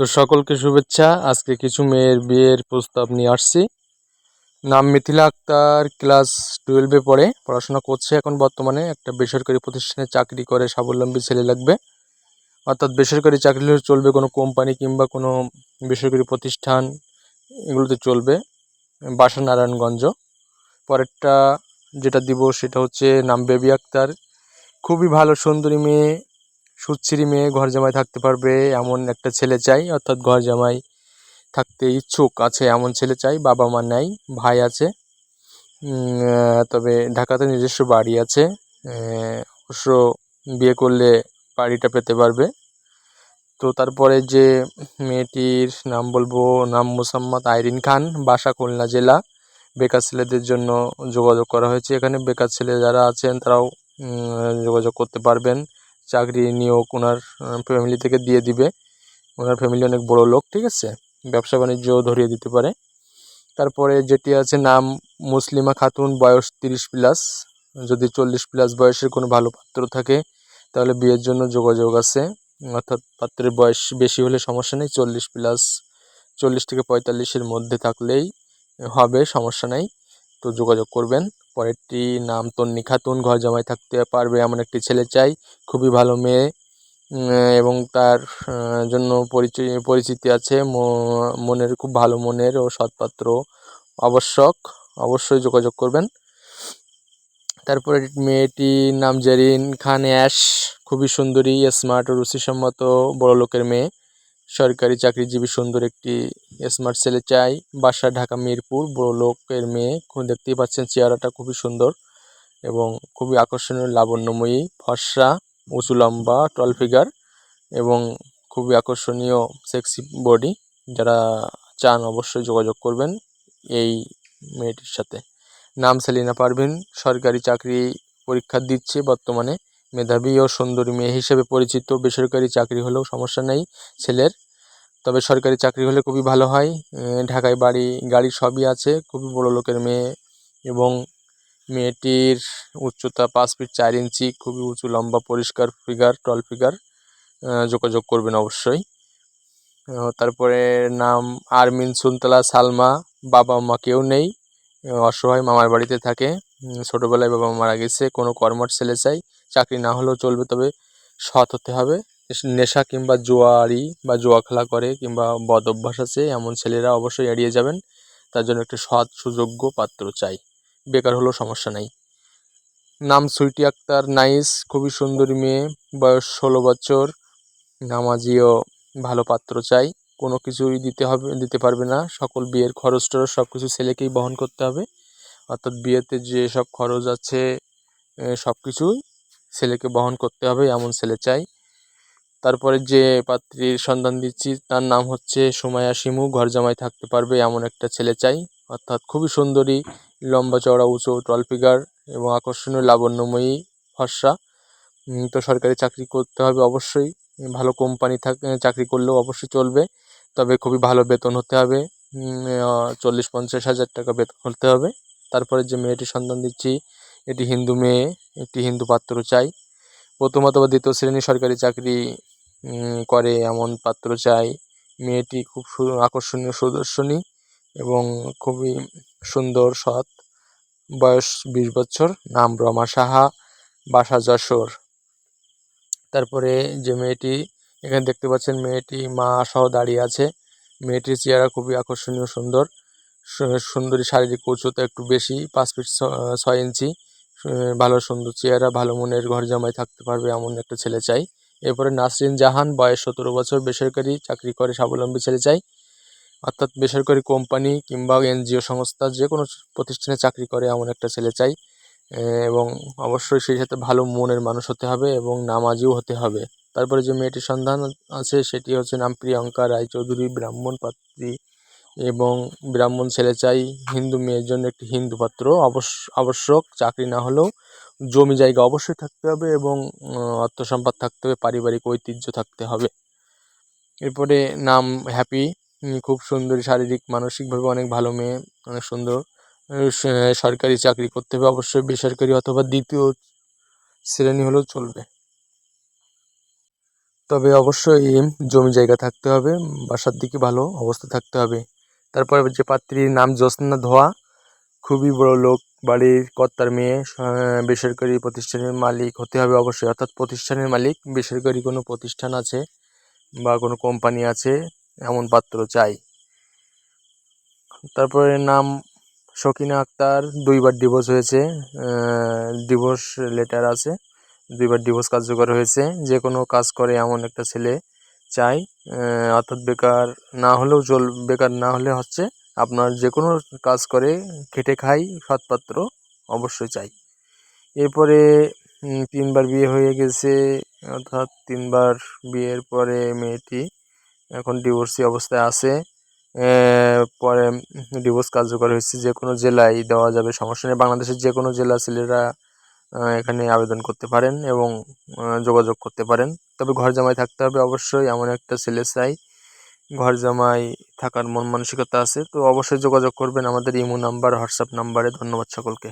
তো সকলকে শুভেচ্ছা। আজকে কিছু মেয়ের বিয়ের প্রস্তাব নিয়ে আসছি। নাম মিথিলা আক্তার, ক্লাস টুয়েলভে পড়ে, পড়াশোনা করছে এখন বর্তমানে। একটা বেসরকারি প্রতিষ্ঠানে চাকরি করে, স্বাবলম্বী ছেলে লাগবে। অর্থাৎ বেসরকারি চাকরি হলে চলবে কোনো কোম্পানি কিংবা কোনো বেসরকারি প্রতিষ্ঠান, এগুলোতে চলবে। বাসা নারায়ণগঞ্জ পরেরটা যেটা দিব সেটা হচ্ছে, নাম বেবি আক্তার। খুবই ভালো, সুন্দরী মেয়ে। সুচ্ছিরি মেয়ে ঘর জামাই থাকতে পারবে, এমন একটা ছেলে চাই, অর্থাৎ ঘর জামাই থাকতে ইচ্ছুক আছে এমন ছেলে চাই, বাবা মা নাই, ভাই আছে। তবে ঢাকাতে নিজস্ব বাড়ি আছে অবশ্য বিয়ে করলে বাড়িটা পেতে পারবে। তো তারপরে যে মেয়েটির নাম বলব, নাম মোসাম্মদ আইরিন খান, বাসা খুলনা জেলা। বেকার ছেলেদের জন্য যোগাযোগ করা হয়েছে। এখানে বেকার ছেলে যারা আছেন, তারাও যোগাযোগ করতে পারবেন। চাকরি নিয়োগ ওনার ফ্যামিলি থেকে দিয়ে দিবে। ওনার ফ্যামিলি অনেক বড় লোক, ঠিক আছে? ব্যবসা বাণিজ্য ধরিয়ে দিতে পারে। তারপরে যেটি আছে নাম মুসলিমা খাতুন, বয়স তিরিশ প্লাস। যদি চল্লিশ প্লাস বয়সের কোনো ভালো পাত্র থাকে, তাহলে বিয়ের জন্য যোগাযোগ আছে। অর্থাৎ পাত্রের বয়স বেশি হলে সমস্যা নেই, চল্লিশ প্লাস। চল্লিশ থেকে পঁয়তাল্লিশের মধ্যে থাকলেই হবে, সমস্যা নেই। তো যোগাযোগ করবেন। পরেরটি নাম তন্নি খাতুন ঘর জামাই থাকতে পারবে এমন একটি ছেলে চাই, খুবই ভালো মেয়ে। এবং তার জন্য পরিচয়, পরিচিতি আছে মনের, খুব ভালো মনের ও সৎপাত্র। আবশ্যক, অবশ্যই যোগাযোগ করবেন। তারপরে মেয়েটির নাম জেরিন খান অ্যাশ, খুবই সুন্দরী স্মার্ট ও রুচিসম্মত বড় লোকের মেয়ে। সরকারি চাকরিজীবী সুন্দর একটি স্মার্ট ছেলে চাই। বাসা ঢাকা, মিরপুর, বড় লোকের মেয়ে। দেখতেই পাচ্ছেন চেহারাটা খুবই সুন্দর এবং খুবই আকর্ষণীয়, লাবণ্যময়ী, ফর্সা, উঁচু লম্বা টল ফিগার এবং খুবই আকর্ষণীয় সেক্সি বডি যারা চান অবশ্যই যোগাযোগ করবেন এই মেয়েটির সাথে। নাম সেলিনা পারভিন, সরকারি চাকরি পরীক্ষা দিচ্ছে বর্তমানে। মেধাবী ও সুন্দরী মেয়ে হিসেবে পরিচিত। বেসরকারি চাকরি হলেও সমস্যা নেই ছেলের। তবে সরকারি চাকরি হলে খুবই ভালো হয়। ঢাকায় বাড়ি, গাড়ি সবই আছে। খুবই বড় লোকের মেয়ে এবং মেয়েটির উচ্চতা পাঁচ ফিট চার ইঞ্চি, খুবই উঁচু, লম্বা, পরিষ্কার ফিগার টল ফিগার যোগাযোগ করবেন অবশ্যই। তারপরে নাম আরমিন সুনতলা, সালমা বাবা মা কেউ নেই। অসহায় মামার বাড়িতে থাকে। ছোটোবেলায় বাবা মারা গেছে। কোনো কর্মঠ ছেলে চাই। চাকরি না হলেও চলবে, তবে সৎ হতে হবে। নেশা কিংবা জোয়ারি বা জুয়া খেলা করে কিংবা বদ অভ্যাস আছে, এমন ছেলেরা অবশ্যই এড়িয়ে যাবেন। তার জন্য একটি সৎ সুযোগ্য পাত্র চাই। বেকার হলেও সমস্যা নাই। নাম সুইটি আক্তার, নাইস, খুবই সুন্দরী মেয়ে, বয়স ষোলো বছর, নামাজিও ভালো পাত্র চাই। কোনো কিছুই দিতে হবে, দিতে পারবে না। সকল বিয়ের খরচ টরচ সব কিছু ছেলেকেই বহন করতে হবে। অর্থাৎ বিয়েতে যে সব খরচ আছে সব কিছুই ছেলেকে বহন করতে হবে, এমন ছেলে চাই। তারপরে যে পাত্রীর সন্ধান দিচ্ছি, তার নাম হচ্ছে সুমায়া শিমু, ঘর জামাই থাকতে পারবে এমন একটা ছেলে চাই। অর্থাৎ খুবই সুন্দরী, লম্বা চওড়া, উঁচু টল ফিগার এবং আকর্ষণীয়, লাবণ্যময়ী, ফর্সা। তো সরকারি চাকরি করতে হবে অবশ্যই। ভালো কোম্পানি থাক চাকরি করলেও অবশ্যই চলবে। তবে খুবই ভালো বেতন হতে হবে। চল্লিশ পঞ্চাশ হাজার টাকা বেতন হতে হবে। তারপরে যে মেয়েটির সন্ধান দিচ্ছি এটি হিন্দু মেয়ে, একটি হিন্দু পাত্র চাই। প্রথম অথবা দ্বিতীয় শ্রেণি সরকারি চাকরি করে এমন পাত্র চাই। মেয়েটি খুব আকর্ষণীয় সুদর্শনী এবং খুবই সুন্দর, সৎ। বয়স বিশ বছর, নাম রমা সাহা, বাসা যশোর। তারপরে যে মেয়েটি, এখানে দেখতে পাচ্ছেন মেয়েটি মা সহ দাঁড়িয়ে আছে। মেয়েটির চেহারা খুবই আকর্ষণীয় সুন্দর। সুন্দরী শারীরিক উচ্চতা একটু বেশি, পাঁচ ফিট ছ- ছয় ইঞ্চি। ভালো সুন্দর চেহারা, ভালো মনের ঘর জামাই থাকতে পারবে এমন একটা ছেলে চাই। এরপরে নাসরিন জাহান, বয়স সতেরো বছর, বেসরকারি চাকরি করে, স্বাবলম্বী ছেলে চাই। অর্থাৎ বেসরকারি কোম্পানি কিংবা এনজিও সংস্থা, যে কোনো প্রতিষ্ঠানে চাকরি করে এমন একটা ছেলে চাই। এবং অবশ্যই সেই সাথে ভালো মনের মানুষ হতে হবে এবং নামাজিও হতে হবে। তারপরে যে মেয়েটির সন্ধান আছে, সেটি হচ্ছে নাম প্রিয়ঙ্কা রায়চৌধুরী, ব্রাহ্মণ পাত্রী। এবং ব্রাহ্মণ ছেলে চাই, হিন্দু মেয়ের জন্য একটি হিন্দু পাত্র। অবশ্য, আবশ্যক, চাকরি না হলেও জমি জায়গা অবশ্যই থাকতে হবে এবং অর্থ থাকতে হবে, পারিবারিক ঐতিহ্য থাকতে হবে। এরপরে নাম হ্যাপি খুব সুন্দরী, শারীরিক, মানসিকভাবে অনেক ভালো মেয়ে, অনেক সুন্দর। সরকারি চাকরি করতে হবে অবশ্যই, বেসরকারি অথবা দ্বিতীয় শ্রেণি হলেও চলবে। তবে অবশ্যই জমি জায়গা থাকতে হবে, বাসার দিকে ভালো অবস্থা থাকতে হবে। তারপরে যে পাত্রীর নাম জ্যোৎস্না ধোয়া, খুবই বড় লোক, বাড়ির কর্তার মেয়ে বেসরকারি প্রতিষ্ঠানের মালিক হতে হবে অবশ্যই। অর্থাৎ প্রতিষ্ঠানের মালিক, বেসরকারি কোনো প্রতিষ্ঠান আছে বা কোনো কোম্পানি আছে, এমন পাত্র চাই। তারপরে নাম শকিনা আক্তার, দুইবার ডিভোর্স হয়েছে ডিভোর্স লেটার আছে, দুইবার ডিভোর্স কার্যকর হয়েছে। যে কোনো কাজ করে এমন একটা ছেলে চাই অর্থাৎ বেকার না হলেও চল, বেকার না হলে হচ্ছে আপনার যে কোনো কাজ করে, খেটে খাই, সৎপাত্র অবশ্যই চাই। এরপরে তিনবার বিয়ে হয়ে গেছে, অর্থাৎ তিনবার বিয়ের পরে মেয়েটি এখন ডিভোর্সি অবস্থায় আছে পরে ডিভোর্স কার্যকর হয়েছে যে কোনো জেলায় দেওয়া যাবে, সমস্যা নেই। বাংলাদেশের যে কোনো জেলা ছেলেরা এখানে আবেদন করতে পারেন এবং যোগাযোগ করতে পারেন। তবে ঘর জামাই থাকতে হবে অবশ্যই, এমন একটা ছেলে চাই। ঘর জামাই থাকার মন মানসিকতা আছে, তো অবশ্যই যোগাযোগ করবেন। আমাদের ইমো নাম্বার, হোয়াটসঅ্যাপ নাম্বারে। ধন্যবাদ সকলকে।